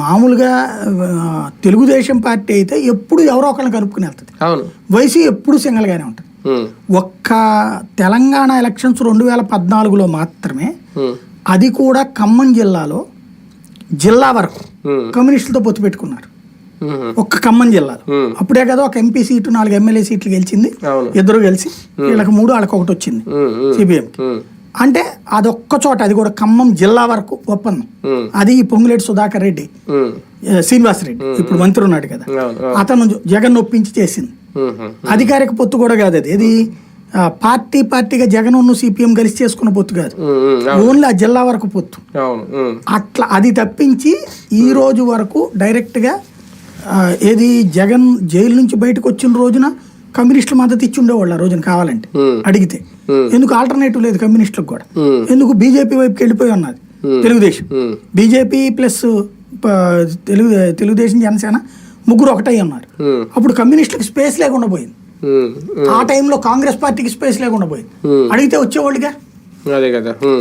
మామూలుగా తెలుగుదేశం పార్టీ అయితే ఎప్పుడు ఎవరో ఒకరిని కలుపుకుని వెళ్తుంది. వైసీ ఎప్పుడు సింగల్గానే ఉంటుంది. ఒక్క తెలంగాణ ఎలక్షన్స్ రెండు వేల పద్నాలుగులో మాత్రమే అది కూడా ఖమ్మం జిల్లాలో జిల్లా వరకు కమ్యూనిస్టులతో పొత్తు పెట్టుకున్నారు. ఒక్క ఖమ్మం జిల్లాలో. అప్పుడే కదా ఒక ఎంపీ సీటు నాలుగు ఎమ్మెల్యే సీట్లు గెలిచింది. ఇద్దరు కలిసి వీళ్ళకి మూడు వాళ్ళకి ఒకటి వచ్చింది. ఉమ్, అంటే అదొక్క చోట అది కూడా ఖమ్మం జిల్లా వరకు ఒప్పందం. అది ఈ పొంగులేటి సుధాకర్ రెడ్డి శ్రీనివాస్ రెడ్డి. ఇప్పుడు మంత్రి ఉన్నాడు కదా. అతను జగన్ ఒప్పించి చేసింది. అధికారిక పొత్తు కూడా కాదు అది. ఇది పార్టీ పార్టీగా జగన్ సిపిఎం కలిసి చేసుకున్న పొత్తు కాదు. ఓన్లీ ఆ జిల్లా వరకు పొత్తు. అట్లా అది తప్పించి ఈ రోజు వరకు డైరెక్ట్గా ఏది? జగన్ జైలు నుంచి బయటకు వచ్చిన రోజున కమ్యూనిస్టులు మద్దతు ఇచ్చి ఉండేవాళ్ళు ఆ రోజున కావాలంటే. అడిగితే. ఎందుకు ఆల్టర్నేటివ్ లేదు కమ్యూనిస్టులకు కూడా? ఎందుకు బీజేపీ వైపుకి వెళ్ళిపోయి ఉన్నది. తెలుగుదేశం. బీజేపీ ప్లస్ తెలుగు తెలుగుదేశం జనసేన ముగ్గురు ఒకటై ఉన్నారు. అప్పుడు కమ్యూనిస్టులకు స్పేస్ లేకుండా పోయింది. ఆ టైంలో కాంగ్రెస్ పార్టీకి స్పేస్ లేకుండా పోయింది. అడిగితే వచ్చేవాళ్ళుగా?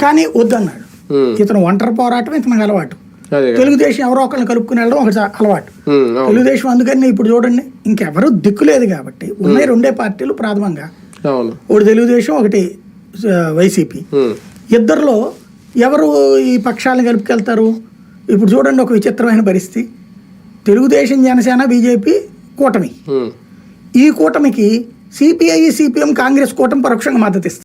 కానీ వద్దన్నాడు. ఇతను ఒంటరి పోరాటం ఇతనికి అలవాటు. తెలుగుదేశం ఎవరో ఒకరిని కలుపుకుని వెళ్ళడం ఒకటి అలవాటు. తెలుగుదేశం అందుకని ఇప్పుడు చూడండి ఇంకెవరు దిక్కు లేదు కాబట్టి ఉన్నాయి రెండే పార్టీలు ప్రాథమంగా. అవును. ఒకటి తెలుగుదేశం ఒకటి వైసీపీ. ఇద్దరిలో ఎవరు ఈ పక్షాలను కలుపుకెళ్తారు? ఇప్పుడు చూడండి ఒక విచిత్రమైన పరిస్థితి. తెలుగుదేశం జనసేన బీజేపీ కూటమి. ఈ కూటమికి సిపిఐ సిపిఎం కాంగ్రెస్ కూటమి పరోక్షంగా మద్దతు ఇస్తుంది.